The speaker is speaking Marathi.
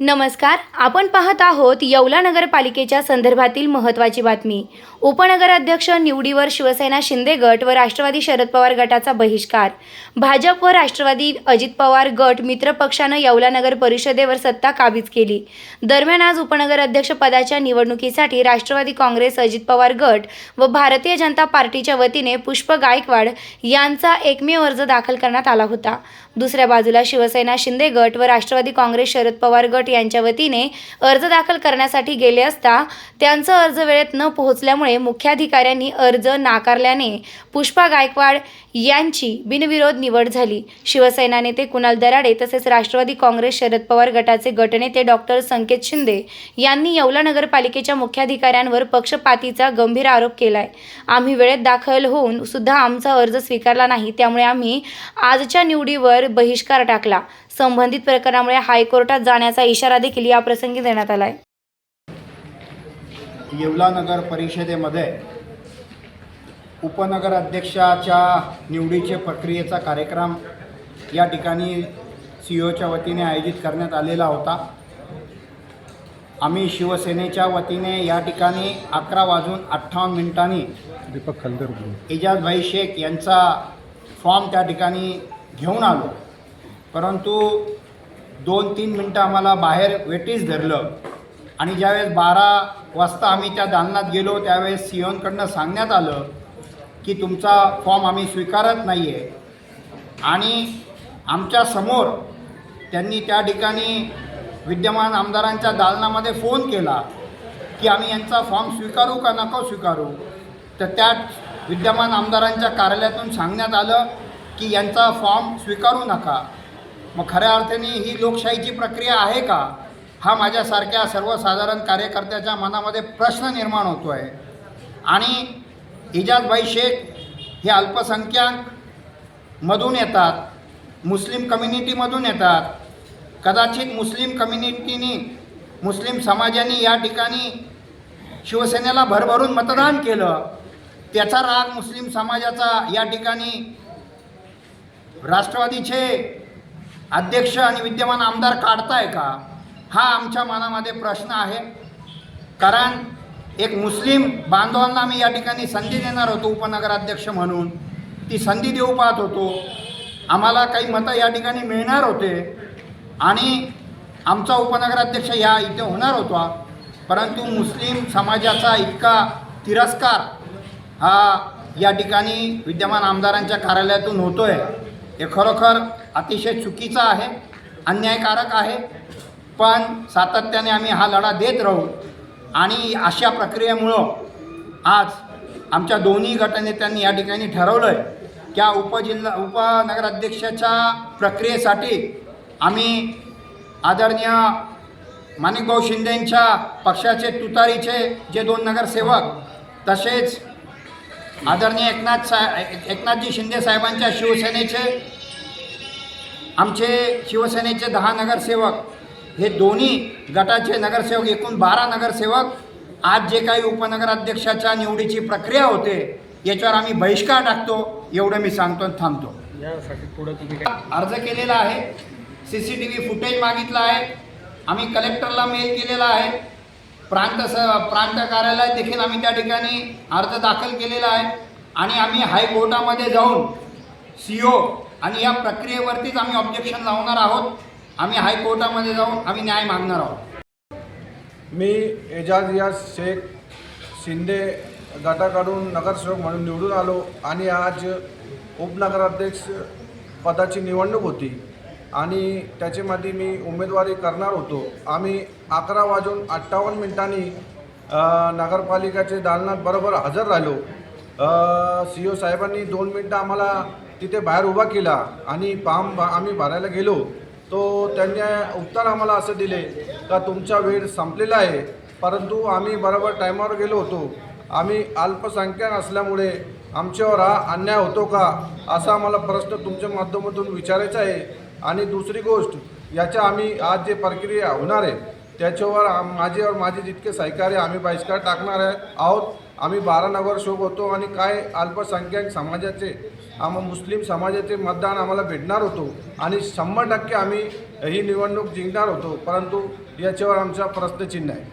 नमस्कार आपण पाहत आहोत येवला नगरपालिकेच्या संदर्भातील महत्त्वाची बातमी. उपनगराध्यक्ष निवडीवर शिवसेना शिंदे गट व राष्ट्रवादी शरद पवार गटाचा बहिष्कार. भाजप व राष्ट्रवादी अजित पवार गट मित्रपक्षानं येवला नगर परिषदेवर सत्ता काबीज केली. दरम्यान आज उपनगराध्यक्ष पदाच्या निवडणुकीसाठी राष्ट्रवादी काँग्रेस अजित पवार गट व भारतीय जनता पार्टीच्या वतीने पुष्प गायकवाड यांचा एकमेव अर्ज दाखल करण्यात आला होता. दुसऱ्या बाजूला शिवसेना शिंदे गट व राष्ट्रवादी काँग्रेस शरद पवार गट यांच्या वतीने अर्ज दाखल करण्यासाठी गेले असता त्यांचा अर्ज वेळेत न पोहोचल्यामुळे मुख्याधिकाऱ्यांनी अर्ज नाकारल्याने पुष्पा गायकवाड यांची बिनविरोध निवड झाली. शिवसेना नेते कुणाल दराडे तसेच राष्ट्रवादी काँग्रेस शरद पवार गटाचे गटनेते डॉक्टर संकेत शिंदे यांनी येवला नगरपालिकेच्या मुख्याधिकाऱ्यांवर पक्षपातीचा गंभीर आरोप केलाय. आम्ही वेळेत दाखल होऊन सुद्धा आमचा अर्ज स्वीकारला नाही त्यामुळे आम्ही आजच्या निवडीवर बहिष्कार टाकला. संबंधित प्रकरणामुळे हायकोर्टात जाण्याचा इशारा देखील या प्रसंगी देण्यात आलाय. येवला नगर परिषदेमध्ये उपनगर अध्यक्षाच्या निवडीचे प्रक्रियेचा कार्यक्रम या ठिकाणी सी ओच्या वतीने आयोजित करण्यात आलेला होता. आम्ही शिवसेनेच्या वतीने या ठिकाणी अकरा वाजून अठ्ठावन्न मिनिटांनी दीपक खलदर एजाजभाई शेख यांचा फॉर्म त्या ठिकाणी घेऊन आलो. परंतु दोन तीन मिनटं आम्हाला बाहेर वेटीस धरलं. आणि ज्यावेळेस बारा वाजता आम्ही त्या दालनात गेलो त्यावेळेस सिओनकडनं सांगण्यात आलं की तुमचा फॉर्म आम्ही स्वीकारत नाही आहे आणि आमच्यासमोर त्यांनी त्या ठिकाणी विद्यमान आमदारांच्या दालनामध्ये फोन केला की आम्ही यांचा फॉर्म स्वीकारू का नको स्वीकारू? तर त्या विद्यमान आमदारांच्या कार्यालयातून सांगण्यात आलं की यांचा फॉर्म स्वीकारू नका. मग खऱ्या अर्थाने ही लोकशाहीची प्रक्रिया आहे का? हा माझ्यासारख्या सर्वसाधारण कार्यकर्त्याच्या मनामध्ये प्रश्न निर्माण होतो आहे आणि इजाजभाई शेख हे अल्पसंख्याक मधून येतात मुस्लिम कम्युनिटीमधून येतात. कदाचित मुस्लिम कम्युनिटीनी मुस्लिम समाजाने या ठिकाणी शिवसेनेला भरभरून मतदान केलं. त्याचा राग मुस्लिम समाजाचा या ठिकाणी राष्ट्रवादीचे अध्यक्ष आणि विद्यमान आमदार काढताय का? हा आमच्या मनामध्ये प्रश्न आहे. कारण एक मुस्लिम बांधवांना मी या ठिकाणी संधी देणार होतो उपनगराध्यक्ष म्हणून. ती संधी देऊ पाहत होतो. आम्हाला काही मतं या ठिकाणी मिळणार होते. आणि आमचा उपनगराध्यक्ष या इथे होणार होता. परंतु मुस्लिम समाजाचा इतका तिरस्कार हा या ठिकाणी विद्यमान आमदारांच्या कार्यालयातून होतो आहे हे खरोखर अतिशय चुकीचं आहे अन्यायकारक आहे पण सातत्याने आम्ही हा लढा देत राहू. आणि अशा प्रक्रियेमुळं आज आमच्या दोन्ही गटनेत्यांनी या ठिकाणी ठरवलं आहे त्या उपजिल्हा उपनगराध्यक्षाच्या प्रक्रियेसाठी आम्ही आदरणीय माणिकभाऊ शिंदेंच्या पक्षाचे तुतारीचे जे दोन नगरसेवक तसेच आदरणीय एकनाथ सा एकनाथजी शिंदे साहेबांच्या शिवसेनेचे आमचे शिवसेनेचे दहा नगरसेवक हे दोन्ही गटाचे नगरसेवक एकूण बारा नगरसेवक आज जे काही उपनगराध्यक्षाच्या निवडीची प्रक्रिया होते याच्यावर आम्ही बहिष्कार टाकतो एवढं मी सांगतो आणि थांबतो. यासाठी पुढे तुम्ही काय अर्ज केलेला आहे C C T V footage मागितलं आहे आम्ही कलेक्टरला मेल केलेला आहे प्रांत स प्रांत कार्यालयात देखील आम्ही त्या ठिकाणी अर्ज दाखल केलेला आहे आणि आम्ही हायकोर्टामध्ये जाऊन सी ओ आणि या प्रक्रियेवरतीच आम्ही ऑब्जेक्शन लावणार आहोत. आम्ही हायकोर्टामध्ये जाऊन आम्ही न्याय मागणार आहोत. मी एजाज रियाज शेख शिंदे गटाकडून नगरसेवक म्हणून निवडून आलो आणि आज उपनगराध्यक्ष पदाची निवडणूक होती आणि त्याच्यामध्ये मी उमेदवारी करणार होतो. आम्ही अकरा वाजून अठ्ठावन्न मिनिटांनी अ, नगरपालिकेचे दालनात बरोबर हजर राहिलो. सी ओ साहेबांनी दोन मिनटं आम्हाला तिथे बाहेर उभा केला आणि पाम भा- आम्ही भरायला गेलो. तो त्यांनी उत्तर आम्हाला असं दिले का तुमचा वेळ संपलेला आहे? परंतु आम्ही बरोबर टायमावर गेलो होतो. आम्ही अल्पसंख्याक असल्यामुळे आमच्यावर हा अन्याय होतो का? असा आम्हाला प्रश्न तुमच्या माध्यमातून विचारायचा आहे. आणि दुसरी गोष्ट याच्या आम्ही आज जे प्रक्रिया होणार आहे त्याच्यावर आम- माझे और माझे जितके सहकार्य आम्ही बहिष्कार टाकणार आहे आहोत. आम्ही बारा नगर शोक होतो आणि काय अल्पसंख्याक समाजाचे आम मुस्लिम समाजाचे मतदान आम्हाला भेटणार होतो आणि शंभर टक्के आम्ही ही निवडणूक जिंकणार होतो परंतु याच्यावर आमचा प्रश्नचिन्ह आहे.